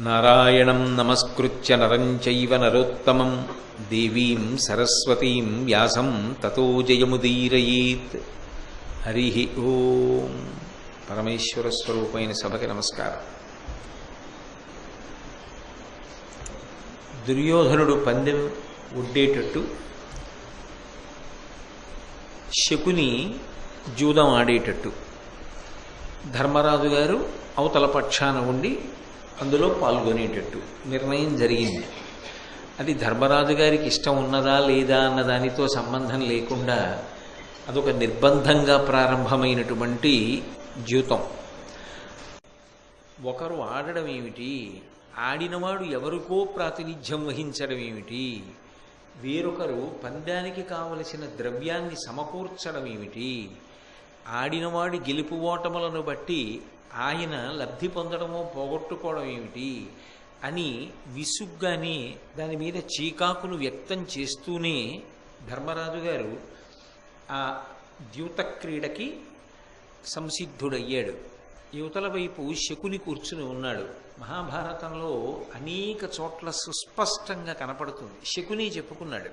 నారాయణం నమస్కృత్య నరం చైవ నరోత్తమం దేవీం సరస్వతీం వ్యాసం తతో జయముదీరయేత్ హరి ఓం పరమేశ్వర స్వరూపైన సభకి నమస్కారం దుర్యోధనుడు పందెం ఒడ్డేటట్టు శకుని జూదం ఆడేటట్టు. ధర్మరాజు గారు అవతల పక్షాన ఉండి అందులో పాల్గొనేటట్టు నిర్ణయం జరిగింది. అది ధర్మరాజు గారికి ఇష్టం ఉన్నదా లేదా అన్న దానితో సంబంధం లేకుండా అదొక నిర్బంధంగా ప్రారంభమైనటువంటి జీవితం ఒకరు ఆడడం ఏమిటి? ఆడినవాడు ఎవరికో ప్రాతినిధ్యం వహించడం ఏమిటి? వేరొకరు పందానికి కావలసిన ద్రవ్యాన్ని సమకూర్చడం ఏమిటి? ఆడినవాడి గెలుపు ఓటములను బట్టి ఆయన లబ్ధి పొందడమో పోగొట్టుకోవడం ఏమిటి అని విసుగ్గానే దాని మీద చీకాకును వ్యక్తం చేస్తూనే ధర్మరాజు గారు ఆ ద్యూత క్రీడకి సంసిద్ధుడయ్యాడు. యువతల వైపు శకుని కూర్చుని ఉన్నాడు. మహాభారతంలో అనేక చోట్ల సుస్పష్టంగా కనపడుతుంది. శకుని చెప్పుకున్నాడు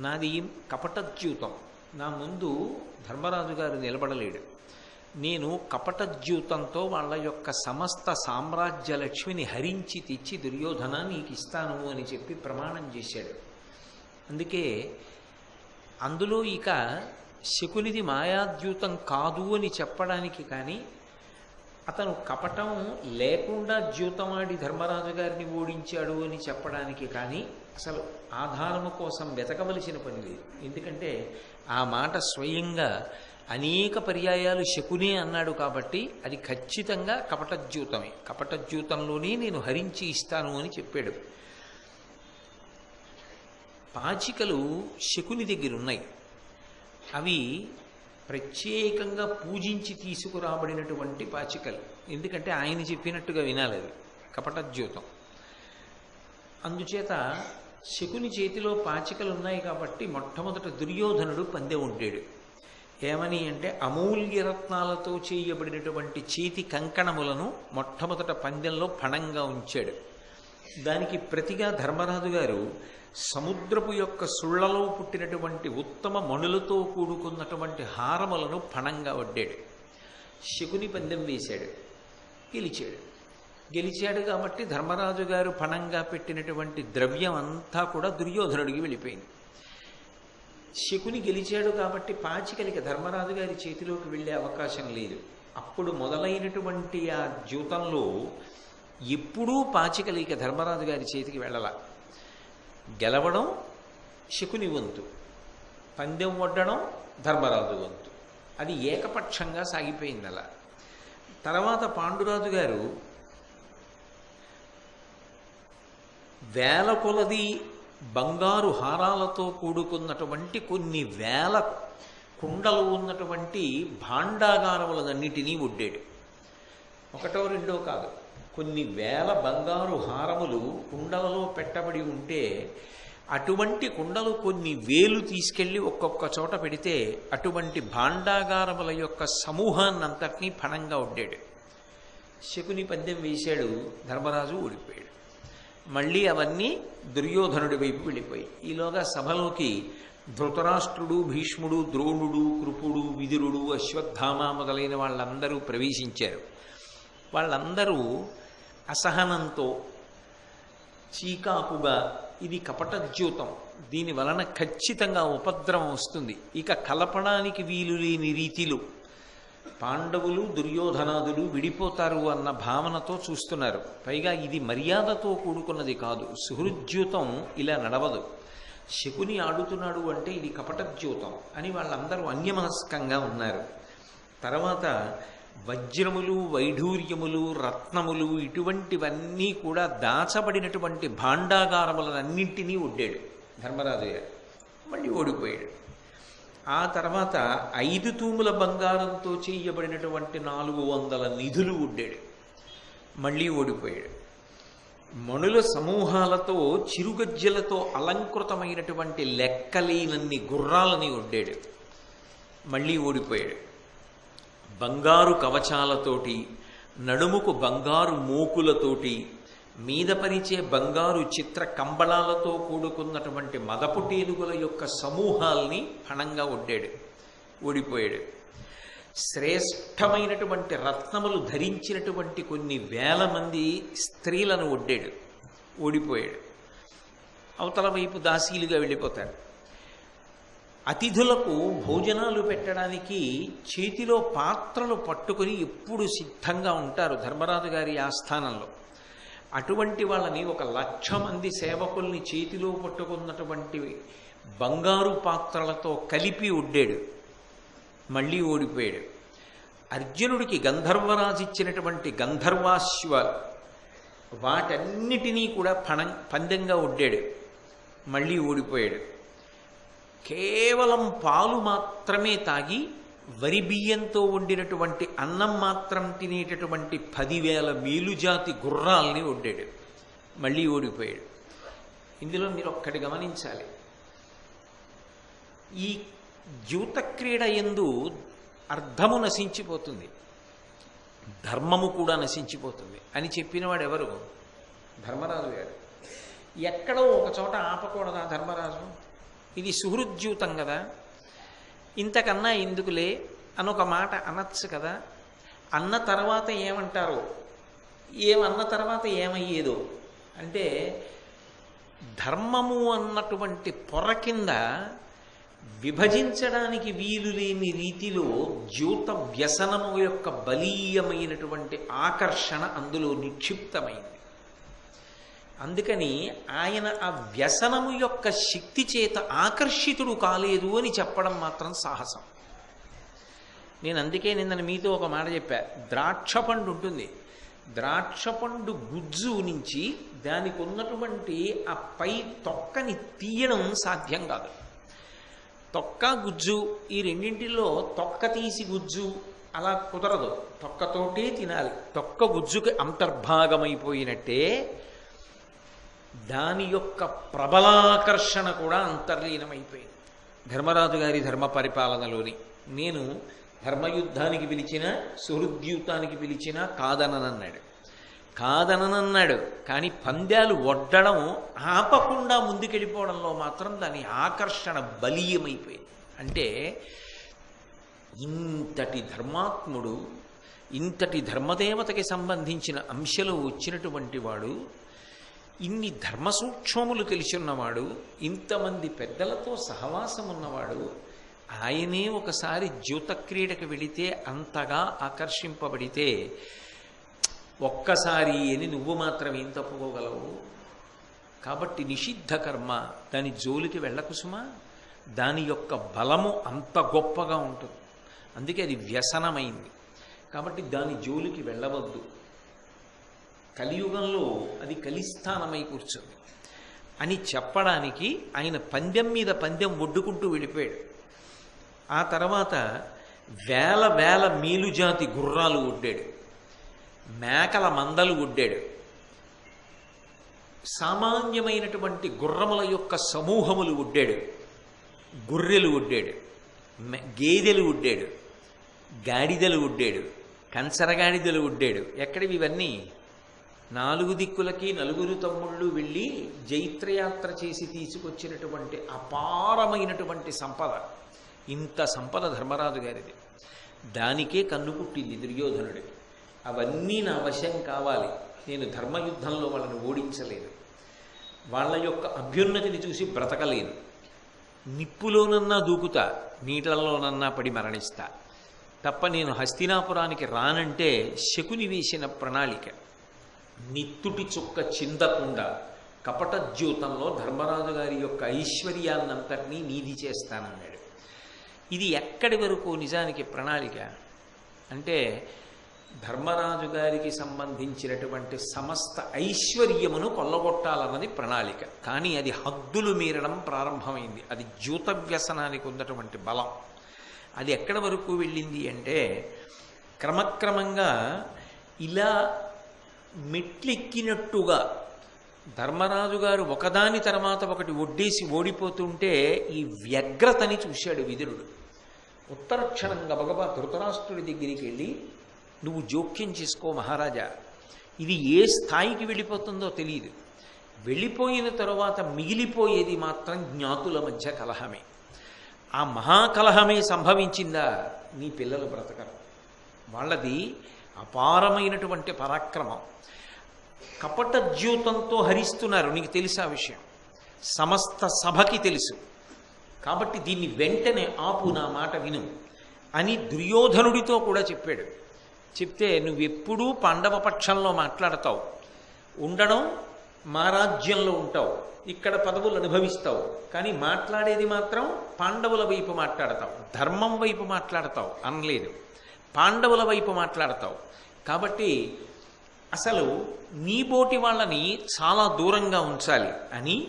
నాది కపటద్యూతం. నా ముందు ధర్మరాజు గారు నిలబడలేడు. నేను కపటద్యూతంతో వాళ్ళ యొక్క సమస్త సామ్రాజ్య లక్ష్మిని హరించి తెచ్చి దుర్యోధన నీకు ఇస్తాను అని చెప్పి ప్రమాణం చేశాడు. అందుకే అందులో ఇక శకునిది మాయాద్యూతం కాదు అని చెప్పడానికి కానీ అతను కపటం లేకుండా ద్యూతమాడి ధర్మరాజు గారిని ఓడించాడు అని చెప్పడానికి కానీ అసలు ఆధారము కోసం వెతకవలసిన పని లేదు. ఎందుకంటే ఆ మాట స్వయంగా అనేక పర్యాయాలు శకునే అన్నాడు కాబట్టి అది ఖచ్చితంగా కపటద్యూతమే. కపటద్యూతంలోనే నేను హరించి ఇస్తాను అని చెప్పాడు. పాచికలు శకుని దగ్గర ఉన్నాయి. అవి ప్రత్యేకంగా పూజించి తీసుకురాబడినటువంటి పాచికలు. ఎందుకంటే ఆయన చెప్పినట్టుగా వినాలి అవి కపటద్యూతం. అందుచేత శకుని చేతిలో పాచికలు ఉన్నాయి కాబట్టి మొట్టమొదట దుర్యోధనుడు పందె ఉండేడు. ఏమని అంటే అమూల్య రత్నాలతో చేయబడినటువంటి చేతి కంకణములను మొట్టమొదట పందెంలో పణంగా ఉంచాడు. దానికి ప్రతిగా ధర్మరాజు గారు సముద్రపు యొక్క సుళ్ళలో పుట్టినటువంటి ఉత్తమ మణులతో కూడుకున్నటువంటి హారములను పణంగా వడ్డాడు. శకుని పందెం వేశాడు. గెలిచాడు గెలిచాడు కాబట్టి ధర్మరాజు గారు పణంగా పెట్టినటువంటి ద్రవ్యం అంతా కూడా దుర్యోధనుడికి వెళ్ళిపోయింది. శకుని గెలిచాడు కాబట్టి పాచికలిక ధర్మరాజు గారి చేతిలోకి వెళ్ళే అవకాశం లేదు. అప్పుడు మొదలైనటువంటి ఆ జీవితంలో ఎప్పుడూ పాచికలిక ధర్మరాజు గారి చేతికి వెళ్ళాల. గెలవడం శకుని వంతు పందెం వడ్డడం ధర్మరాజు వంతు. అది ఏకపక్షంగా సాగిపోయింది అలా తర్వాత పాండురాజు గారు వేల కొలది బంగారు హారాలతో కూడుకున్నటువంటి కొన్ని వేల కుండలు ఉన్నటువంటి భాండాగారములన్నిటినీ ఒడ్డాడు. ఒకటో రెండో కాదు. కొన్ని వేల బంగారు హారములు కుండలలో పెట్టబడి ఉంటే అటువంటి కుండలు కొన్ని వేలు తీసుకెళ్ళి ఒక్కొక్క చోట పెడితే అటువంటి భాండాగారముల యొక్క సమూహాన్నంతటినీ ఫణంగా ఒడ్డాడు. శకుని పద్యం వేశాడు ధర్మరాజు ఓడిపోయాడు మళ్ళీ అవన్నీ దుర్యోధనుడి వైపు వెళ్ళిపోయి ఈలోగా సభలోకి ధృతరాష్ట్రుడు భీష్ముడు ద్రోణుడు కృపుడు విదురుడు అశ్వత్థామ మొదలైన వాళ్ళందరూ ప్రవేశించారు. వాళ్ళందరూ అసహనంతో చీకాకుగా ఇది కపటద్యూతం దీని వలన ఖచ్చితంగా ఉపద్రవం వస్తుంది. ఇక కలపడానికి వీలు లేని రీతిలో పాండవులు దుర్యోధనాదులు విడిపోతారు అన్న భావనతో చూస్తున్నారు. పైగా ఇది మర్యాదతో కూడుకున్నది కాదు. సుహృద్యూతం ఇలా నడవదు. శకుని ఆడుతున్నాడు అంటే ఇది కపటద్యూతం అని వాళ్ళందరూ అన్యమనస్కంగా ఉన్నారు. తర్వాత వజ్రములు వైఢూర్యములు రత్నములు ఇటువంటివన్నీ కూడా దాచబడినటువంటి భాండాగారములన్నింటినీ ఒడ్డాడు ధర్మరాజు మళ్ళీ ఓడిపోయాడు. ఆ తర్వాత ఐదు తూముల బంగారంతో చేయబడినటువంటి నాలుగు వందల నిధులు ఉండేడు మళ్ళీ ఓడిపోయాడు మణుల సమూహాలతో చిరుగజ్జలతో అలంకృతమైనటువంటి లెక్కలేనన్ని గుర్రాలని ఉండేడు మళ్ళీ ఓడిపోయాడు బంగారు కవచాలతోటి నడుముకు బంగారు మోకులతోటి మీద పరిచే బంగారు చిత్ర కంబళాలతో కూడుకున్నటువంటి మదపుటేనుగుల యొక్క సమూహాల్ని పణంగా ఒడ్డాడు ఓడిపోయాడు శ్రేష్టమైనటువంటి రత్నములు ధరించినటువంటి కొన్ని వేల మంది స్త్రీలను ఒడ్డాడు ఓడిపోయాడు అవతల వైపు దాసీలుగా వెళ్ళిపోతాడు. అతిథులకు భోజనాలు పెట్టడానికి చేతిలో పాత్రలు పట్టుకొని ఎప్పుడు సిద్ధంగా ఉంటారు ధర్మరాజు గారి ఆస్థానంలో. అటువంటి వాళ్ళని ఒక లక్ష మంది సేవకుల్ని చేతిలో పట్టుకున్నటువంటి బంగారు పాత్రలతో కలిపి ఉడ్డాడు. మళ్ళీ ఓడిపోయాడు. అర్జునుడికి గంధర్వరాజు ఇచ్చినటువంటి గంధర్వాశ్వ వాటన్నిటినీ కూడా పణం పందెంగా ఒడ్డాడు మళ్ళీ ఓడిపోయాడు. కేవలం పాలు మాత్రమే తాగి వరి బియ్యంతో వండినటువంటి అన్నం మాత్రం తినేటటువంటి పదివేల మేలుజాతి గుర్రాల్ని వండాడు మళ్ళీ ఓడిపోయాడు. ఇందులో మీరు ఒక్కటి గమనించాలి. ఈ జ్యూతక్రీడ క్రీడ ఎందు అర్థము నశించిపోతుంది. ధర్మము కూడా నశించిపోతుంది. అని చెప్పినవాడు ఎవరు ధర్మరాజు గారు. ఎక్కడో ఒక చోట ఆపకూడదా ధర్మరాజు? ఇది సుహృద్యూతం కదా. ఇంతకన్నా ఎందుకులే అని ఒక మాట అనొచ్చు కదా. అన్న తర్వాత ఏమంటారు? ఏమన్న తర్వాత ఏమయ్యేదో? అంటే ధర్మము అన్నటువంటి పొర కింద విభజించడానికి వీలు లేని రీతిలో జ్యూత వ్యసనము యొక్క బలీయమైనటువంటి ఆకర్షణ అందులో నిక్షిప్తమైంది. అందుకని ఆయన ఆ వ్యసనము యొక్క శక్తి చేత ఆకర్షితుడు కాలేదు అని చెప్పడం మాత్రం సాహసం. నేను అందుకే నిన్న మీతో ఒక మాట చెప్పా. ద్రాక్ష పండు ఉంటుంది. ద్రాక్ష పండు గుజ్జు నుంచి దానికి ఉన్నటువంటి ఆ పై తొక్కని తీయడం సాధ్యం కాదు. తొక్క గుజ్జు ఈ రెండింటిలో తొక్క తీసి గుజ్జు అలా కుదరదు. తొక్కతోటే తినాలి. తొక్క గుజ్జుకి అంతర్భాగమైపోయినట్టే దాని యొక్క ప్రబలాకర్షణ కూడా అంతర్లీనమైపోయింది. ధర్మరాజు గారి ధర్మ పరిపాలనలోని నేను ధర్మయుద్ధానికి పిలిచిన సుహృద్యూతానికి పిలిచిన కాదననన్నాడు. కాదననన్నాడు కానీ పందాలు ఒడ్డడం ఆపకుండా ముందుకెళ్ళిపోవడంలో మాత్రం దాని ఆకర్షణ బలీయమైపోయింది. అంటే ఇంతటి ధర్మాత్ముడు ఇంతటి ధర్మదేవతకి సంబంధించిన అంశలో వచ్చినటువంటి వాడు ఇన్ని ధర్మ సూక్ష్మములు తెలిసిన్నవాడు ఇంతమంది పెద్దలతో సహవాసం ఉన్నవాడు ఆయనే ఒకసారి జ్యోతక్రీడకి వెళితే అంతగా ఆకర్షింపబడితే ఒక్కసారి అని నువ్వు మాత్రం ఏం తప్పుకోగలవు? కాబట్టి నిషిద్ధ కర్మ దాని జోలికి వెళ్ళకుసుమా? దాని యొక్క బలము అంత గొప్పగా ఉంటుంది. అందుకే అది వ్యసనమైంది. కాబట్టి దాని జోలికి వెళ్ళవద్దు. కలియుగంలో అది కలిస్థానమై కూర్చుంది. అని చెప్పడానికి ఆయన పందెం మీద పందెం ఒడ్డుకుంటూ వెళ్ళిపోయాడు. ఆ తర్వాత వేల వేల మేలుజాతి గుర్రాలు ఒడ్డాడు. మేకల మందలు ఒడ్డాడు. సామాన్యమైనటువంటి గుర్రముల యొక్క సమూహములు ఒడ్డాడు. గొర్రెలు ఒడ్డాడు. గేదెలు ఒడ్డాడు. గాడిదలు ఒడ్డాడు. కంచరగాడిదలు ఒడ్డాడు. ఎక్కడివి ఇవన్నీ? నాలుగు దిక్కులకి నలుగురు తమ్ముళ్ళు వెళ్ళి జైత్రయాత్ర చేసి తీసుకొచ్చినటువంటి అపారమైనటువంటి సంపద. ఇంత సంపద ధర్మరాజు గారిది. దానికే కన్ను పుట్టింది దుర్యోధనుడు. అవన్నీ నా వశం కావాలి. నేను ధర్మయుద్ధంలో వాళ్ళని ఓడించలేను వాళ్ళ యొక్క అభ్యున్నతిని చూసి బ్రతకలేను. నిప్పులోనన్నా దూకుతా నీటల్లోనన్నా పడి మరణిస్తా. తప్ప నేను హస్తినాపురానికి రానంటే శకుని వేసిన ప్రణాళిక. నిత్తుటి చుక్క చిందకుండా కపట ద్యూతంలో ధర్మరాజు గారి యొక్క ఐశ్వర్యాన్నంతటినీ నీది చేస్తానన్నాడు. ఇది ఎక్కడి వరకు నిజానికి ప్రణాళిక? అంటే ధర్మరాజు గారికి సంబంధించినటువంటి సమస్త ఐశ్వర్యమును కొల్లగొట్టాలన్నది ప్రణాళిక. కానీ అది హద్దులు మీరడం ప్రారంభమైంది. అది జ్యూత వ్యసనానికి ఉన్నటువంటి బలం. అది ఎక్కడి వరకు వెళ్ళింది అంటే క్రమక్రమంగా ఇలా మెట్లెక్కినట్టుగా ధర్మరాజు గారు ఒకదాని తర్వాత ఒకటి ఒడ్డేసి ఓడిపోతుంటే ఈ వ్యగ్రతని చూశాడు విదురుడు. ఉత్తరక్షణంగా భగవా ధృతరాష్ట్రుడి దగ్గరికి వెళ్ళి నువ్వు జోక్యం చేసుకో మహారాజా ఇది ఏ స్థాయికి వెళ్ళిపోతుందో తెలియదు వెళ్ళిపోయిన తర్వాత మిగిలిపోయేది మాత్రం జ్ఞాతుల మధ్య కలహమే. ఆ మహాకలహమే సంభవించిందా? నీ పిల్లలు బ్రతకరు. వాళ్ళది అపారమైనటువంటి పరాక్రమం. కపట ద్యూతంతో హరిస్తున్నారు. నీకు తెలుసా విషయం? సమస్త సభకి తెలుసు. కాబట్టి దీన్ని వెంటనే ఆపు నా మాట విను అని దుర్యోధనుడితో కూడా చెప్పాడు. చెప్తే నువ్వెప్పుడూ పాండవ పక్షంలో మాట్లాడతావు. ఉండడం మా రాజ్యంలో ఉంటావు. ఇక్కడ పదవులు అనుభవిస్తావు. కానీ మాట్లాడేది మాత్రం పాండవుల వైపు మాట్లాడతావు. ధర్మం వైపు మాట్లాడతావు. అనలేదు. పాండవుల వైపు మాట్లాడతావు. కాబట్టి అసలు నీబోటి వాళ్ళని చాలా దూరంగా ఉంచాలి అని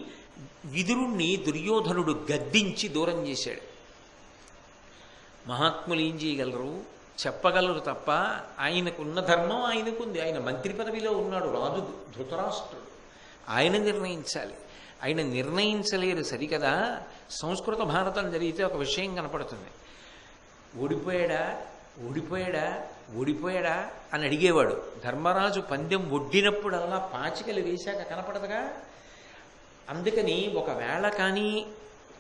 విదురుణ్ణి దుర్యోధనుడు గద్దించి దూరం చేశాడు. మహాత్ములు ఏం చేయగలరు? చెప్పగలరు తప్ప ఆయనకున్న ధర్మం ఆయనకుంది. ఆయన మంత్రి పదవిలో ఉన్నాడు రాజు ధృతరాష్ట్రుడు. ఆయన నిర్ణయించాలి. ఆయన నిర్ణయించలేరు సరికదా? సంస్కృత భారతం జరిగితే ఒక విషయం కనపడుతుంది. ఓడిపోయాడా? ఓడిపోయాడా? ఓడిపోయాడా అని అడిగేవాడు. ధర్మరాజు పందెం ఒడ్డినప్పుడల్లా పాచికలు వేశాక కనపడదుగా? అందుకని ఒకవేళ కానీ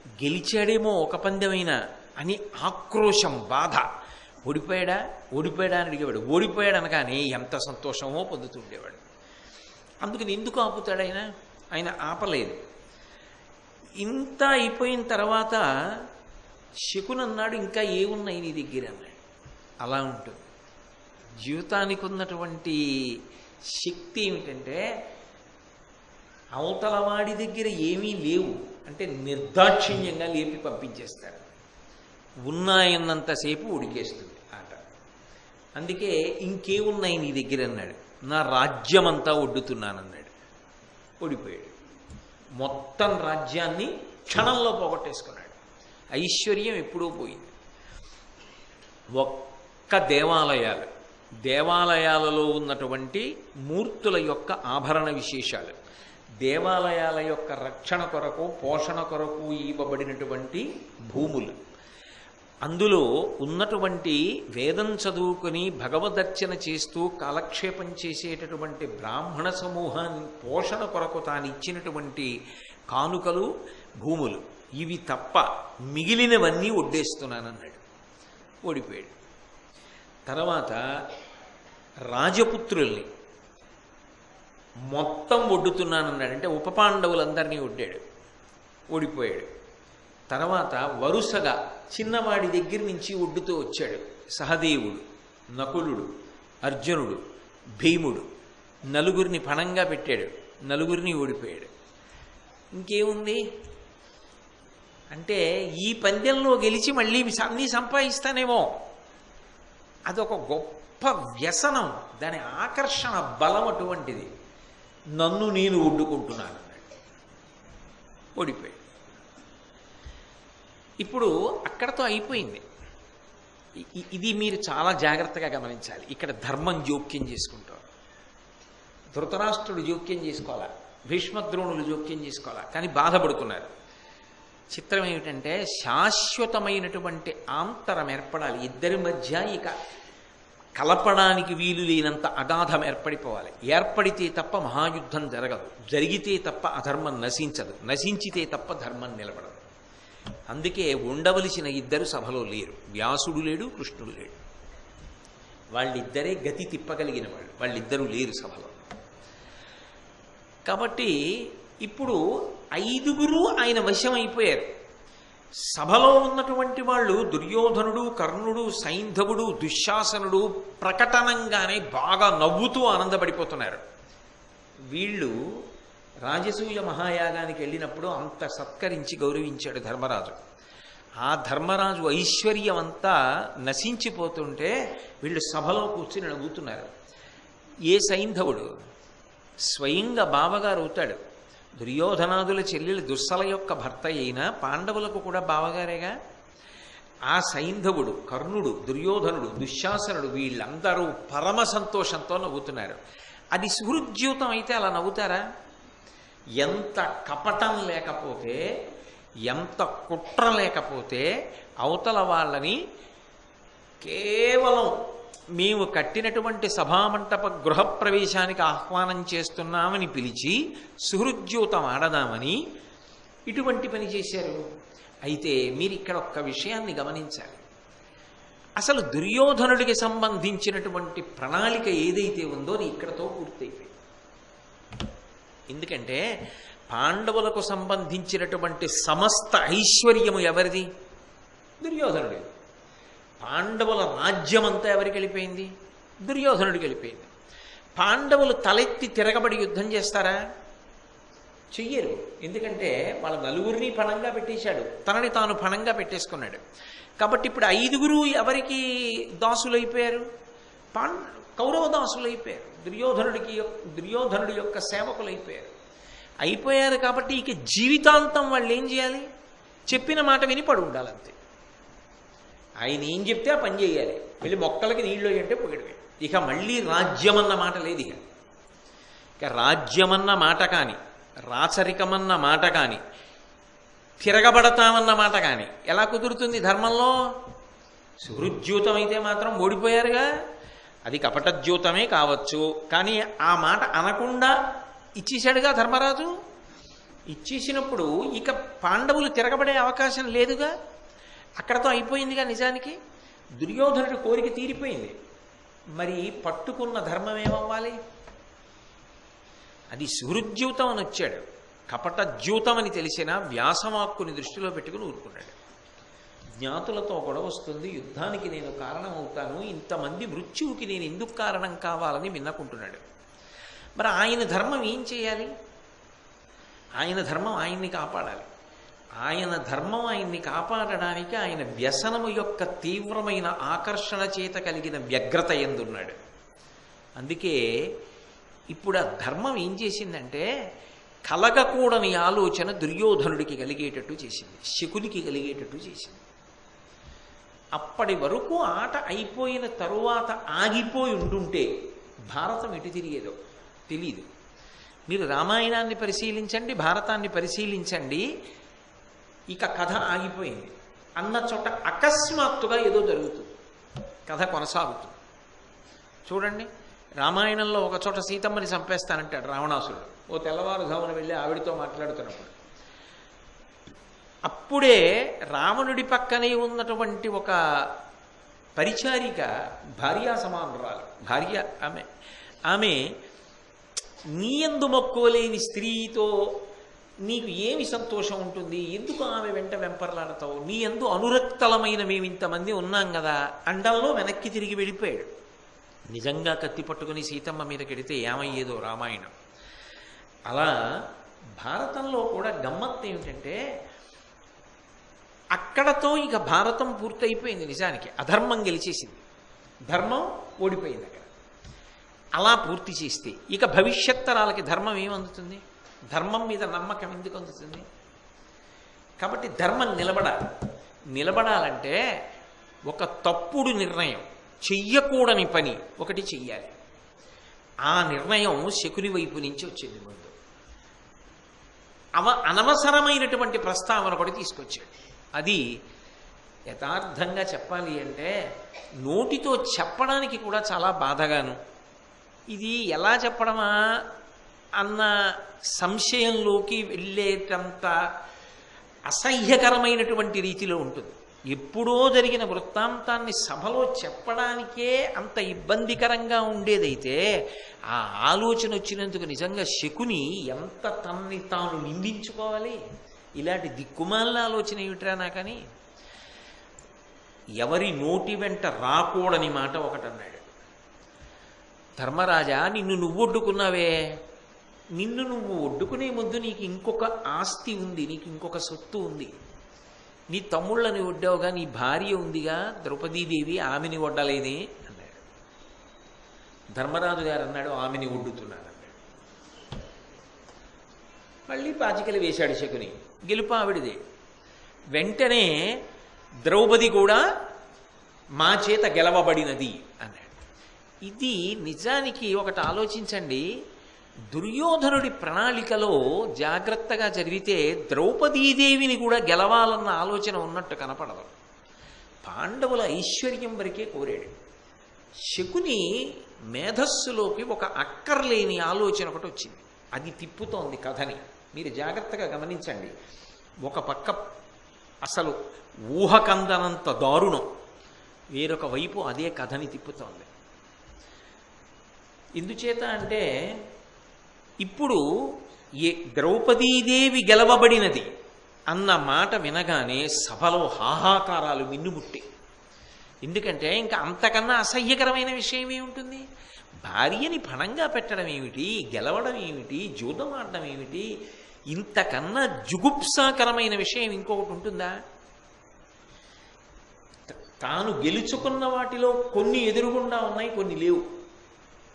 గెలిచాడేమో ఒక పందెమైనా అని ఆక్రోశం బాధ. ఓడిపోయాడా? ఓడిపోయాడా అని అడిగేవాడు. ఓడిపోయాడు అనగానే ఎంత సంతోషమో పొందుతుండేవాడు అందుకని ఎందుకు ఆపుతాడు ఆయన? ఆయన ఆపలేదు. ఇంత అయిపోయిన తర్వాత శకునన్నాడు ఇంకా ఏమున్నాయి నీ దగ్గర? అన్నాడు. అలా ఉంటుంది. జీవితానికి ఉన్నటువంటి శక్తి ఏమిటంటే అవతల వాడి దగ్గర ఏమీ లేవు. అంటే నిర్దాక్షిణ్యంగా లేపి పంపించేస్తారు. ఉన్నాయన్నంతసేపు ఉడికేస్తుంది ఆట. అందుకే ఇంకేమున్నాయి నీ దగ్గర అన్నాడు. నా రాజ్యమంతా ఒడ్డుతున్నానన్నాడు. ఓడిపోయాడు. మొత్తం రాజ్యాన్ని క్షణంలో పోగొట్టేసుకున్నాడు. ఐశ్వర్యం ఎప్పుడూ పోయింది. ఒక్క దేవాలయాలు దేవాలయాలలో ఉన్నటువంటి మూర్తుల యొక్క ఆభరణ విశేషాలు. దేవాలయాల యొక్క రక్షణ కొరకు పోషణ కొరకు ఇవ్వబడినటువంటి భూములు. అందులో ఉన్నటువంటి వేదం చదువుకొని భగవదర్చన చేస్తూ కాలక్షేపం చేసేటటువంటి బ్రాహ్మణ సమూహాన్ని పోషణ కొరకు తాను ఇచ్చినటువంటి కానుకలు భూములు. ఇవి తప్ప మిగిలినవన్నీ ఒడ్డేస్తున్నానన్నాడు ఓడిపోయాడు. తర్వాత రాజపుత్రుల్ని. మొత్తం ఒడ్డుతున్నానన్నాడు అంటే ఉప పాండవులందరినీ ఒడ్డాడు. ఓడిపోయాడు. తర్వాత వరుసగా చిన్నవాడి దగ్గర నుంచి ఒడ్డుతూ వచ్చాడు. సహదేవుడు నకులుడు అర్జునుడు భీముడు. నలుగురిని పణంగా పెట్టాడు. నలుగురిని ఓడిపోయాడు. ఇంకేముంది? అంటే ఈ పందెంలో గెలిచి మళ్ళీ అన్నీ సంపాదిస్తానేమో. అదొక గొప్ప వ్యసనం దాని ఆకర్షణ బలం అటువంటిది. నన్ను నేను ఒడ్డుకుంటున్నాను అన్నాడు. ఓడిపోయాడు. ఇప్పుడు అక్కడతో అయిపోయింది. ఇది మీరు చాలా జాగ్రత్తగా గమనించాలి. ఇక్కడ ధర్మం జోక్యం చేసుకుంటారు ధృతరాష్ట్రుడు జోక్యం చేసుకోవాలా? భీష్మద్రోణులు జోక్యం చేసుకోవాలా? కానీ బాధపడుతున్నారు చిత్రం ఏమిటంటే శాశ్వతమైనటువంటి ఆంతరం ఏర్పడాలి. ఇద్దరి మధ్య ఇక కలపడానికి వీలు లేనంత అగాధం ఏర్పడిపోవాలి. ఏర్పడితే తప్ప మహాయుద్ధం జరగదు. జరిగితే తప్ప అధర్మం నశించదు. నశించితే తప్ప ధర్మం నిలబడదు. అందుకే ఉండవలసిన ఇద్దరు సభలో లేరు. వ్యాసుడు లేడు కృష్ణుడు లేడు. వాళ్ళిద్దరే గతి తిప్పగలిగిన వాళ్ళు. వాళ్ళిద్దరూ లేరు సభలో. కాబట్టి ఇప్పుడు ఐదుగురు ఆయన వశం అయిపోయారు సభలో ఉన్నటువంటి వాళ్ళు దుర్యోధనుడు కర్ణుడు సైంధవుడు దుశ్శాసనుడు ప్రకటనంగానే బాగా నవ్వుతూ ఆనందపడిపోతున్నారు. వీళ్ళు రాజసూయ మహాయాగానికి వెళ్ళినప్పుడు అంత సత్కరించి గౌరవించాడు ధర్మరాజు. ఆ ధర్మరాజు ఐశ్వర్యం అంతా నశించిపోతుంటే వీళ్ళు సభలో కూర్చుని నవ్వుతున్నారు. ఏ సైంధవుడు? స్వయంగా బావగారు అవుతాడు. దుర్యోధనాదుల చెల్లెలు దుస్సల యొక్క భర్త అయినా పాండవులకు కూడా బావగారేగా? ఆ సైంధవుడు కర్ణుడు దుర్యోధనుడు దుశ్శాసనుడు వీళ్ళందరూ పరమ సంతోషంతో నవ్వుతున్నారు. అది సుహృద్యూతం అయితే అలా నవ్వుతారా? ఎంత కపటం లేకపోతే ఎంత కుట్ర లేకపోతే అవతల వాళ్ళని కేవలం మేము కట్టినటువంటి సభామంటప గృహప్రవేశానికి ఆహ్వానం చేస్తున్నామని పిలిచి సుహృద్యూతం ఆడదామని ఇటువంటి పని చేశారు. అయితే మీరు ఇక్కడ ఒక్క విషయాన్ని గమనించాలి. అసలు దుర్యోధనుడికి సంబంధించినటువంటి ప్రణాళిక ఏదైతే ఉందో అది ఇక్కడతో పూర్తయిపోయింది. ఎందుకంటే పాండవులకు సంబంధించినటువంటి సమస్త ఐశ్వర్యము ఎవరిది? దుర్యోధనుడి పాండవుల రాజ్యమంతా ఎవరికి వెళ్ళిపోయింది? దుర్యోధనుడికి వెళ్ళిపోయింది. పాండవులు తలెత్తి తిరగబడి యుద్ధం చేస్తారా? చెయ్యరు. ఎందుకంటే వాళ్ళ నలుగురిని పణంగా పెట్టేశాడు. తనని తాను పణంగా పెట్టేసుకున్నాడు. కాబట్టి ఇప్పుడు ఐదుగురు ఎవరికి దాసులైపోయారు? పాండ కౌరవ దాసులైపోయారు. దుర్యోధనుడికి దుర్యోధనుడి యొక్క సేవకులైపోయారు. అయిపోయారు కాబట్టి ఇక జీవితాంతం వాళ్ళు ఏం చేయాలి? చెప్పిన మాట విని పడి ఉండాలంతే. ఆయన ఏం చెప్తే ఆ పని చేయాలి. వెళ్ళి మొక్కలకి నీళ్ళు అంటే పొగిడవే ఇక మళ్ళీ రాజ్యమన్న మాట లేదు ఇక. ఇక రాజ్యమన్న మాట కానీ రాచరికమన్న మాట కానీ తిరగబడతామన్న మాట కానీ ఎలా కుదురుతుంది ధర్మంలో? సుహృద్యూతం అయితే మాత్రం ఓడిపోయారుగా. అది కపటద్యూతమే కావచ్చు. కానీ ఆ మాట అనకుండా ఇచ్చేశాడుగా ధర్మరాజు? ఇచ్చేసినప్పుడు ఇక పాండవులు తిరగబడే అవకాశం లేదుగా. అక్కడతో అయిపోయిందిగా నిజానికి? దుర్యోధనుడి కోరిక తీరిపోయింది. మరి పట్టుకున్న ధర్మం ఏమవ్వాలి? అది సుహృద్యూతం అని వచ్చాడు. కపట ద్యూతం అని తెలిసిన వ్యాసవాక్కుని దృష్టిలో పెట్టుకుని ఊరుకున్నాడు. జ్ఞాతులతో గొడవ వస్తుంది. యుద్ధానికి నేను కారణం అవుతాను ఇంతమంది మృత్యువుకి నేను ఎందుకు కారణం కావాలని విన్నకుంటున్నాడు. మరి ఆయన ధర్మం ఏం చేయాలి? ఆయన ధర్మం ఆయన్ని కాపాడాలి. ఆయన ధర్మం ఆయన్ని కాపాడడానికి ఆయన వ్యసనము యొక్క తీవ్రమైన ఆకర్షణ చేత కలిగిన వ్యగ్రత ఎందున్నాడు? అందుకే ఇప్పుడు ఆ ధర్మం ఏం చేసిందంటే కలగకూడని ఆలోచన దుర్యోధనుడికి కలిగేటట్టు చేసింది శకునికి కలిగేటట్టు చేసింది. అప్పటి వరకు ఆట అయిపోయిన తరువాత ఆగిపోయి ఉండుంటే భారతం ఎటు తిరిగేదో తెలియదు మీరు రామాయణాన్ని పరిశీలించండి భారతాన్ని పరిశీలించండి ఇక కథ ఆగిపోయింది. అన్న చోట అకస్మాత్తుగా ఏదో జరుగుతుంది. కథ కొనసాగుతుంది. చూడండి రామాయణంలో ఒక చోట సీతమ్మని చంపేస్తానంటాడు రావణాసురుడు ఓ తెల్లవారుజామున వెళ్ళి ఆవిడితో మాట్లాడుతున్నప్పుడు. అప్పుడే రావణుడి పక్కనే ఉన్నటువంటి ఒక పరిచారిక భార్యా సమానురాలు. భార్య ఆమె ఆమె నీయందు మొక్కోలేని స్త్రీతో నీకు ఏమి సంతోషం ఉంటుంది? ఎందుకు ఆమె వెంట వెంపర్లాడతావు? నీ ఎందు అనురక్తలమైన మేము ఇంతమంది ఉన్నాం కదా. అండల్లో వెనక్కి తిరిగి వెళ్ళిపోయాడు. నిజంగా కత్తి పట్టుకుని సీతమ్మ మీదకెడితే ఏమయ్యేదో రామాయణం. అలా భారతంలో కూడా గమ్మత్తు ఏమిటంటే అక్కడతో ఇక భారతం పూర్తయిపోయింది నిజానికి. అధర్మం గెలిచేసింది. ధర్మం ఓడిపోయింది అక్కడ. అలా పూర్తి చేస్తే ఇక భవిష్యత్ తరాలకి ధర్మం ఏమందుతుంది? ధర్మం మీద నమ్మకం ఎందుకు అందుతుంది? కాబట్టి ధర్మం నిలబడాలి. నిలబడాలంటే ఒక తప్పుడు నిర్ణయం చెయ్యకూడని పని ఒకటి చెయ్యాలి. ఆ నిర్ణయం శకుని వైపు నుంచి వచ్చింది ముందు. అవ అనవసరమైనటువంటి ప్రస్తావన కూడా తీసుకొచ్చాడు. అది యథార్థంగా చెప్పాలి అంటే నోటితో చెప్పడానికి కూడా చాలా బాధగాను. ఇది ఎలా చెప్పడమా? అన్న సంశయంలోకి వెళ్ళేటంత అసహ్యకరమైనటువంటి రీతిలో ఉంటుంది. ఎప్పుడో జరిగిన వృత్తాంతాన్ని సభలో చెప్పడానికే అంత ఇబ్బందికరంగా ఉండేదైతే ఆ ఆలోచన వచ్చినందుకు నిజంగా శకుని ఎంత తనని తాను నిందించుకోవాలి? ఇలాంటి దిక్కుమాలిన ఆలోచన ఏమిట్రా నాకని? ఎవరి నోటి వెంట రాకూడని మాట ఒకటన్నాడు. ధర్మరాజా నిన్ను నువ్వొడ్డుకున్నావే నిన్ను నువ్వు ఒడ్డుకునే ముందు నీకు ఇంకొక ఆస్తి ఉంది నీకు ఇంకొక సొత్తు ఉంది. నీ తమ్ముళ్ళని ఒడ్డావుగా నీ భార్య ఉందిగా ద్రౌపదీదేవి ఆమెని ఒడ్డలేదే అన్నాడు. ధర్మరాజు గారు అన్నాడు ఆమెని ఒడ్డుతున్నాను అన్నాడు. మళ్ళీ పాచికలు వేశాడు శకుని. గెలుపు ఆవిడిదే. వెంటనే ద్రౌపది కూడా మా చేత గెలవబడినది అన్నాడు. ఇది నిజానికి ఒకటి ఆలోచించండి. దుర్యోధనుడి ప్రణాళికలో జాగ్రత్తగా జరిగితే ద్రౌపదీదేవిని కూడా గెలవాలన్న ఆలోచన ఉన్నట్టు కనపడదు. పాండవుల ఐశ్వర్యం వరకే కోరాడు. శకుని మేధస్సులోకి ఒక అక్కర్లేని ఆలోచన ఒకటి వచ్చింది. అది తిప్పుతోంది కథని. మీరు జాగ్రత్తగా గమనించండి. ఒక పక్క అసలు ఊహకందనంత దారుణం. వేరొక వైపు అదే కథని తిప్పుతోంది. ఎందుచేత అంటే ఇప్పుడు ఏ ద్రౌపదీదేవి గెలవబడినది అన్న మాట వినగానే సభలో హాహాకారాలు మిన్నుముట్టి. ఎందుకంటే ఇంకా అంతకన్నా అసహ్యకరమైన విషయం ఏముంటుంది భార్యని పణంగా పెట్టడం ఏమిటి? గెలవడం ఏమిటి? జూదం ఆడడం ఏమిటి? ఇంతకన్నా జుగుప్సాకరమైన విషయం ఇంకొకటి ఉంటుందా? తాను గెలుచుకున్న వాటిలో కొన్ని ఎదురుగుండా ఉన్నాయి కొన్ని లేవు.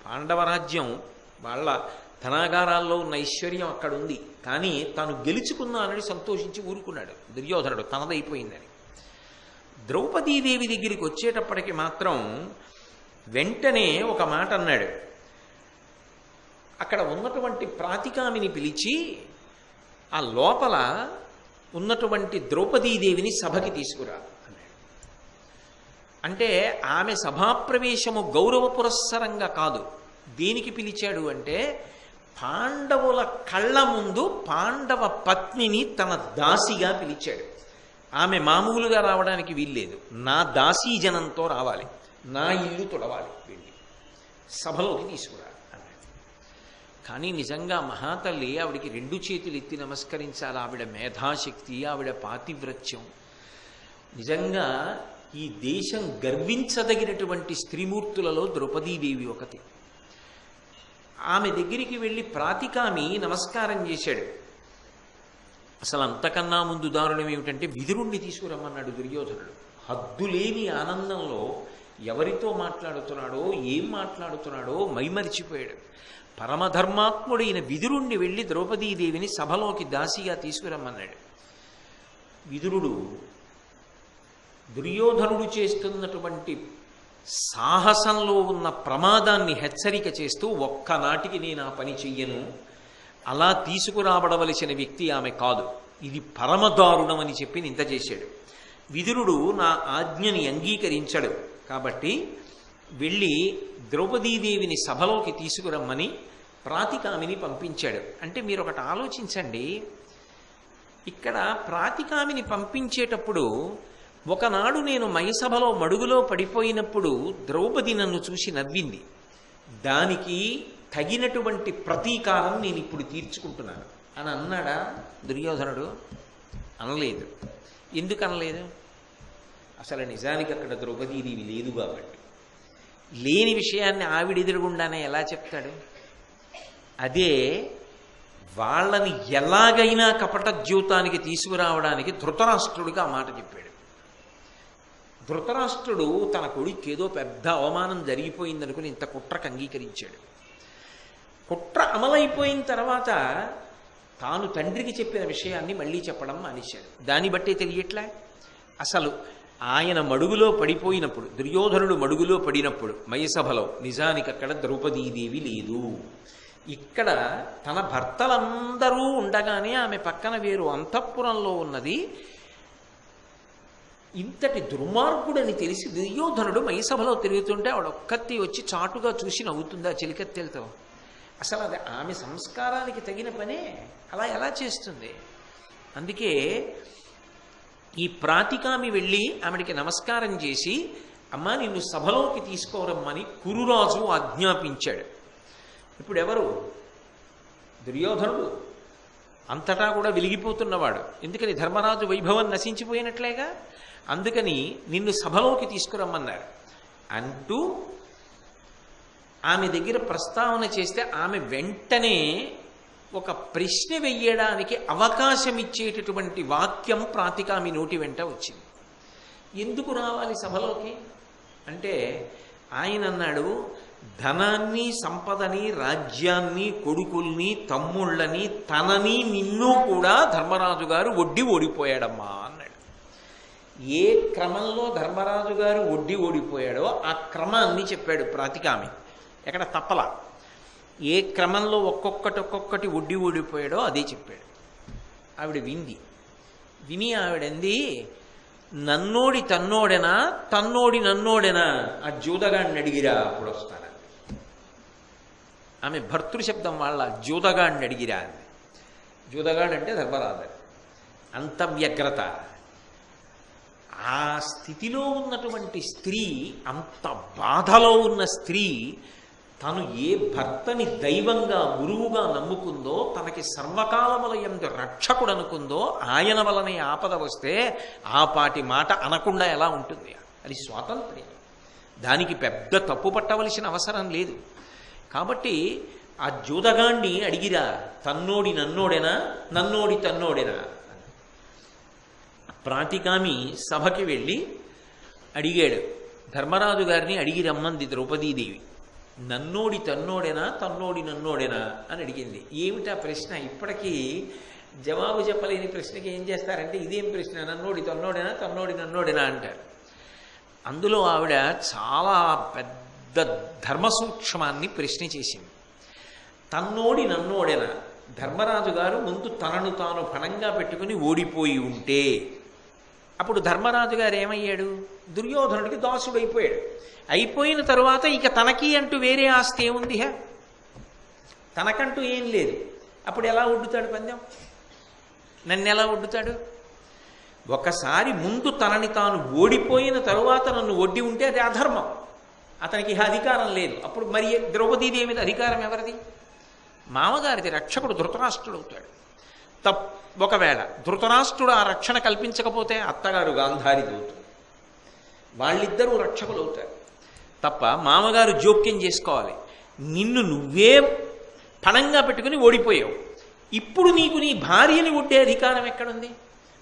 పాండవ రాజ్యం వాళ్ళ ధనాగారాల్లో ఉన్న ఐశ్వర్యం అక్కడ ఉంది. కానీ తాను గెలుచుకున్నానని సంతోషించి ఊరుకున్నాడు. దుర్యోధనుడు తనదైపోయిందని. ద్రౌపదీదేవి దగ్గరికి వచ్చేటప్పటికి మాత్రం వెంటనే ఒక మాట అన్నాడు. అక్కడ ఉన్నటువంటి ప్రాతికామిని పిలిచి ఆ లోపల ఉన్నటువంటి ద్రౌపదీదేవిని సభకి తీసుకురా అన్నాడు. అంటే ఆమె సభాప్రవేశము గౌరవ పురస్సరంగా కాదు. దేనికి పిలిచాడు అంటే పాండవుల కళ్ళ ముందు పాండవ పత్నిని తన దాసిగా పిలిచాడు. ఆమె మామూలుగా రావడానికి వీల్లేదు. నా దాసీ జనంతో రావాలి. నా ఇల్లు తొడవాలి వెళ్ళి సభలోకి తీసుకురా అన్నాడు. కానీ నిజంగా మహాతల్లి ఆవిడికి రెండు చేతులు ఎత్తి నమస్కరించాలి. ఆవిడ మేధాశక్తి ఆవిడ పాతివ్రత్యం. నిజంగా ఈ దేశం గర్వించదగినటువంటి స్త్రీమూర్తులలో ద్రౌపదీదేవి ఒకటి. ఆమె దగ్గరికి వెళ్ళి ప్రాతికామి నమస్కారం చేశాడు. అసలు అంతకన్నా ముందు దారుణం ఏమిటంటే విదురుణ్ణి తీసుకురమ్మన్నాడు దుర్యోధనుడు. హద్దులేని ఆనందంలో ఎవరితో మాట్లాడుతున్నాడో ఏం మాట్లాడుతున్నాడో మైమరిచిపోయాడు. పరమధర్మాత్ముడైన విదురుణ్ణి వెళ్ళి ద్రౌపదీదేవిని సభలోకి దాసిగా తీసుకురమ్మన్నాడు. విదురుడు దుర్యోధనుడు చేస్తున్నటువంటి సాహసంలో ఉన్న ప్రమాదాన్ని హెచ్చరిక చేస్తూ ఒక్కనాటికి నేను ఆ పని చెయ్యను. అలా తీసుకురాబడవలసిన వ్యక్తి ఆమె కాదు. ఇది పరమదారుణం అని చెప్పి నింద చేశాడు. విదురుడు నా ఆజ్ఞని అంగీకరించడు. కాబట్టి వెళ్ళి ద్రౌపదీదేవిని సభలోకి తీసుకురమ్మని ప్రాతికామిని పంపించాడు. అంటే మీరు ఒకటి ఆలోచించండి. ఇక్కడ ప్రాతికామిని పంపించేటప్పుడు ఒకనాడు నేను మైసభలో మడుగులో పడిపోయినప్పుడు ద్రౌపది నన్ను చూసి నవ్వింది. దానికి తగినటువంటి ప్రతీకారం నేను ఇప్పుడు తీర్చుకుంటున్నాను. అని అన్నాడా దుర్యోధనుడు. అనలేదు. ఎందుకు అనలేదు? అసలు నిజానికి అక్కడ ద్రౌపదీదేవి లేదు కాబట్టి. లేని విషయాన్ని ఆవిడ ఎదురుగుండానే ఎలా చెప్తాడు? అదే వాళ్ళని ఎలాగైనా కపట జీవితానికి తీసుకురావడానికి ధృతరాష్ట్రుడికి ఆ మాట చెప్పాడు. ధృతరాష్ట్రుడు తన కొడుకు ఏదో పెద్ద అవమానం జరిగిపోయిందనుకుని ఇంత కుట్రకు అంగీకరించాడు. కుట్ర అమలైపోయిన తర్వాత తాను తండ్రికి చెప్పిన విషయాన్ని మళ్ళీ చెప్పడం మానేశాడు. దాన్ని బట్టే తెలియట్లే? అసలు ఆయన మడుగులో పడిపోయినప్పుడు దుర్యోధనుడు మడుగులో పడినప్పుడు మయసభలో నిజానికి అక్కడ ద్రౌపదీదేవి లేదు. ఇక్కడ తన భర్తలందరూ ఉండగానే ఆమె పక్కన వేరు అంతఃపురంలో ఉన్నది ఇంతటి దుర్మార్గుడని తెలిసి దుర్యోధనుడు మైసభలో తిరుగుతుంటే ఆవిడ ఒక్కత్తి వచ్చి చాటుగా చూసి నవ్వుతుందా చెలికత్తెలతో. అసలు అది ఆమె సంస్కారానికి తగిన పనే? అలా ఎలా చేస్తుంది? అందుకే ఈ ప్రాతికామి వెళ్ళి ఆమెడికి నమస్కారం చేసి అమ్మ నిన్ను సభలోకి తీసుకోరమ్మని కురురాజు ఆజ్ఞాపించాడు. ఇప్పుడు ఎవరు దుర్యోధనుడు. అంతటా కూడా వెలిగిపోతున్నవాడు. ఎందుకని ధర్మరాజు వైభవం నశించిపోయినట్లేగా? అందుకని నిన్ను సభలోకి తీసుకురమ్మన్నారు. అంటూ ఆమె దగ్గర ప్రస్తావన చేస్తే ఆమె వెంటనే ఒక ప్రశ్న వెయ్యడానికి అవకాశం ఇచ్చేటటువంటి వాక్యం ప్రాతికామి నోటి వెంట వచ్చింది. ఎందుకు రావాలి సభలోకి? అంటే ఆయన అన్నాడు ధనాన్ని సంపదని రాజ్యాన్ని కొడుకుల్ని తమ్ముళ్ళని తనని నిన్ను కూడా ధర్మరాజు గారు ఒడ్డి ఓడిపోయాడమ్మా ఏ క్రమంలో ధర్మరాజు గారు ఒడ్డి ఓడిపోయాడో ఆ క్రమాన్ని చెప్పాడు ప్రాతికామి. ఎక్కడ తప్పల. ఏ క్రమంలో ఒక్కొక్కటి ఒక్కొక్కటి ఒడ్డి ఓడిపోయాడో అదే చెప్పాడు. ఆవిడ వింది. విని ఆవిడంది నన్నోడి తన్నోడెనా తన్నోడి నన్నోడెనా? ఆ జూదగాడిని అడిగిరా అప్పుడు వస్తాను ఆమె భర్తృ శబ్దం వాళ్ళ జూదగాడిని అడిగిరా అని జూదగాడు అంటే ధర్మరాజు. అంత వ్యగ్రత. ఆ స్థితిలో ఉన్నటువంటి స్త్రీ అంత బాధలో ఉన్న స్త్రీ తను ఏ భర్తని దైవంగా గురువుగా నమ్ముకుందో తనకి సర్వకాలముల ఎందు రక్షకుడు అనుకుందో ఆయన వలనే ఆపద వస్తే ఆ పాటి మాట అనకుండా ఎలా ఉంటుంది? అది స్వాతంత్ర్యం. దానికి పెద్ద తప్పు పట్టవలసిన అవసరం లేదు. కాబట్టి ఆ జూదగాండి అడిగిరా తన్నోడి నన్నోడేనా? నన్నోడి తన్నోడేనా? ప్రాతికామి సభకి వెళ్ళి అడిగాడు. ధర్మరాజు గారిని అడిగి రమ్మంది ద్రౌపదీదేవి. నన్నోడి తన్నోడేనా? తన్నోడి నన్నోడేనా? అని అడిగింది. ఏమిటా ప్రశ్న? ఇప్పటికీ జవాబు చెప్పలేని ప్రశ్నకి ఏం చేస్తారంటే ఇదేం ప్రశ్న? నన్నోడి తన్నోడేనా? తన్నోడి నన్నోడేనా? అంటారు. అందులో ఆవిడ చాలా పెద్ద ధర్మ సూక్ష్మాన్ని ప్రశ్న చేసింది. తన్నోడి నన్నోడేనా? ధర్మరాజు గారు ముందు తనను తాను పణంగా పెట్టుకుని ఓడిపోయి ఉంటే అప్పుడు ధర్మరాజు గారు ఏమయ్యాడు? దుర్యోధనుడికి దాసుడు అయిపోయాడు అయిపోయిన తరువాత ఇక తనకి అంటూ వేరే ఆస్తి ఏముంది హే? తనకంటూ ఏం లేదు. అప్పుడు ఎలా ఒడ్డుతాడు పందెం? నన్ను ఎలా ఒడ్డుతాడు? ఒకసారి ముందు తనని తాను ఓడిపోయిన తరువాత నన్ను ఒడ్డి ఉంటే అది అధర్మం. అతనికి అధికారం లేదు. అప్పుడు మరి ద్రౌపదీదేవి అధికారం ఎవరిది? మామగారిది రక్షకుడు ధృతరాష్ట్రుడు అవుతాడు తప్ ఒకవేళ ధృతరాష్ట్రుడు ఆ రక్షణ కల్పించకపోతే అత్తగారు గాంధారి అవుతుంది వాళ్ళిద్దరూ రక్షకులు అవుతారు తప్ప మామగారు జోక్యం చేసుకోవాలి. నిన్ను నువ్వే పణంగా పెట్టుకుని ఓడిపోయావు. ఇప్పుడు నీకు నీ భార్యని ఒడ్డే అధికారం ఎక్కడుంది?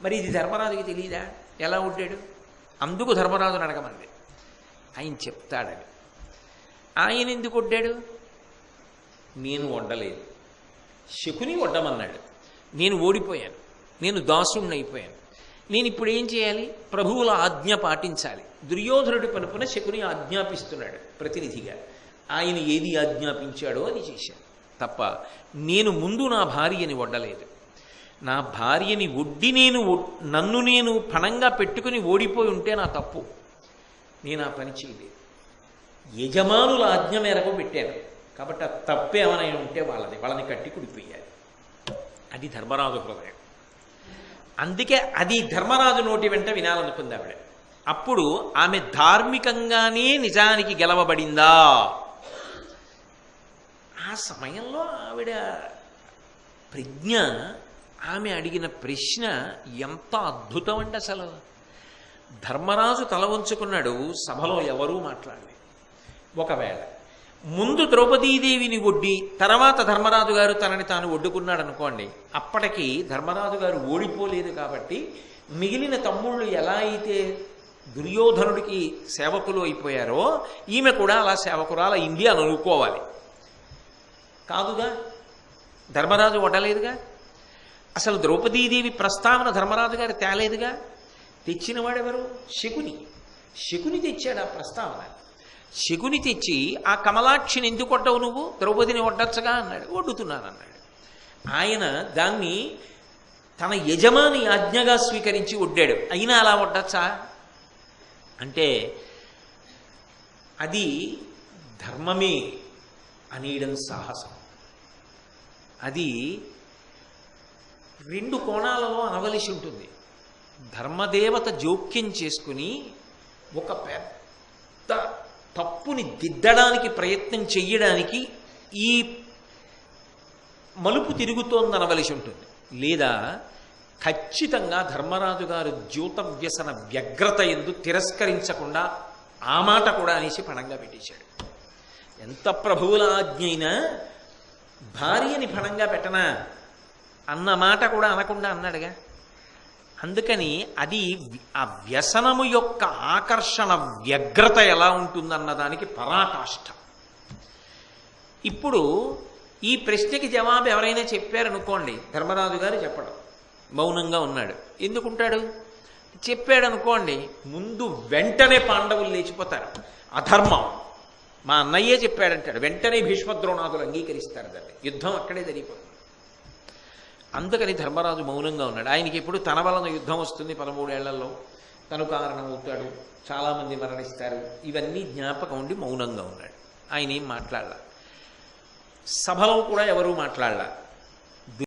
మరి ఇది ధర్మరాజుకి తెలియదా ఎలా ఒడ్డాడు అందుకు ధర్మరాజుని అడగమంది. ఆయన చెప్తాడని. ఆయన ఎందుకు ఒడ్డాడు నేను వడ్డలేదు శకుని వడ్డమన్నాడు నేను ఓడిపోయాను. నేను దాసుణ్ణి నేను ఇప్పుడు ఏం చేయాలి? ప్రభువుల ఆజ్ఞ పాటించాలి. దుర్యోధనుడి పనుపున శకుని ఆజ్ఞాపిస్తున్నాడు ప్రతినిధిగా. ఆయన ఏది ఆజ్ఞాపించాడో అది చేశాను తప్ప నేను ముందు నా భార్యని వడ్డలేదు. నా భార్యని ఒడ్డి నేను నన్ను నేను పణంగా పెట్టుకుని ఓడిపోయి ఉంటే నా తప్పు. నేను ఆ పని చేయలేదు. యజమానుల ఆజ్ఞ మేరకు పెట్టాను. కాబట్టి ఆ తప్పేమైనా ఉంటే వాళ్ళది వాళ్ళని కట్టి కుడిపోయాలి అది ధర్మరాజు హృదయం. అందుకే అది ధర్మరాజు నోటి వెంట వినాలనుకుంది ఆవిడ. అప్పుడు ఆమె ధార్మికంగానే నిజానికి గెలవబడిందా? ఆ సమయంలో ఆవిడ ప్రజ్ఞ ఆమె అడిగిన ప్రశ్న ఎంత అద్భుతం అండి అసలు. ధర్మరాజు తల ఉంచుకున్నాడు సభలో ఎవరూ మాట్లాడలేదు. ఒకవేళ ముందు ద్రౌపదీదేవిని ఒడ్డి తర్వాత ధర్మరాజు గారు తనని తాను ఒడ్డుకున్నాడు అనుకోండి అప్పటికి ధర్మరాజు గారు ఓడిపోలేదు కాబట్టి మిగిలిన తమ్ముళ్ళు ఎలా అయితే దుర్యోధనుడికి సేవకులు అయిపోయారో ఈమె కూడా అలా సేవకురాల ఇండియా అనుకోవాలి కాదుగా? ధర్మరాజు వడ్డలేదుగా అసలు ద్రౌపదీదేవి ప్రస్తావన ధర్మరాజు గారు తేలేదుగా? తెచ్చినవాడెవరు? శకుని. శకుని తెచ్చాడు ఆ ప్రస్తావన. శకుని తెచ్చి ఆ కమలాక్షిని ఎందుకు కొట్టవు నువ్వు? ద్రౌపదిని వడ్డచ్చగా అన్నాడు. వడ్డుతున్నాను అన్నాడు ఆయన దాన్ని తన యజమాని ఆజ్ఞగా స్వీకరించి వడ్డాడు అయినా అలా వడ్డచ్చా అంటే అది ధర్మమే అనేయడం సాహసం. అది రెండు కోణాలలో అనవలసి ఉంటుంది. ధర్మదేవత జోక్యం చేసుకుని ఒక పెద్ద తప్పుని దిద్దడానికి ప్రయత్నం చెయ్యడానికి ఈ మలుపు తిరుగుతోందనవలసి ఉంటుంది. లేదా ఖచ్చితంగా ధర్మరాజు గారు ద్యూత వ్యసన వ్యగ్రత ఎందు తిరస్కరించకుండా ఆ మాట కూడా అనేసి పణంగా పెట్టేశాడు. ఎంత ప్రభువుల ఆజ్ఞ అయినా భార్యని పణంగా పెట్టనా? అన్న మాట కూడా అనకుండా అన్నాడుగా. అందుకని అది ఆ వ్యసనము యొక్క ఆకర్షణ వ్యగ్రత ఎలా ఉంటుందన్న దానికి పరాకాష్ఠ ఇప్పుడు ఈ ప్రశ్నకి జవాబు ఎవరైనా చెప్పారనుకోండి ధర్మరాజు గారు చెప్పడం. మౌనంగా ఉన్నాడు. ఎందుకుంటాడు? చెప్పాడు అనుకోండి ముందు వెంటనే పాండవులు లేచిపోతారు. అధర్మం. మా అన్నయ్యే చెప్పాడంటాడు వెంటనే భీష్మద్రోణాదులు అంగీకరిస్తారు దాన్ని. యుద్ధం అక్కడే జరిగిపోతుంది. అందుకని ధర్మరాజు మౌనంగా ఉన్నాడు. ఆయనకి ఎప్పుడు తన వలన యుద్ధం వస్తుంది పదమూడేళ్ళలో తను కారణమవుతాడు చాలామంది మరణిస్తారు. ఇవన్నీ జ్ఞాపకం ఉండి మౌనంగా ఉన్నాడు. ఆయన ఏం మాట్లాడాల? సభలో కూడా ఎవరూ మాట్లాడాల?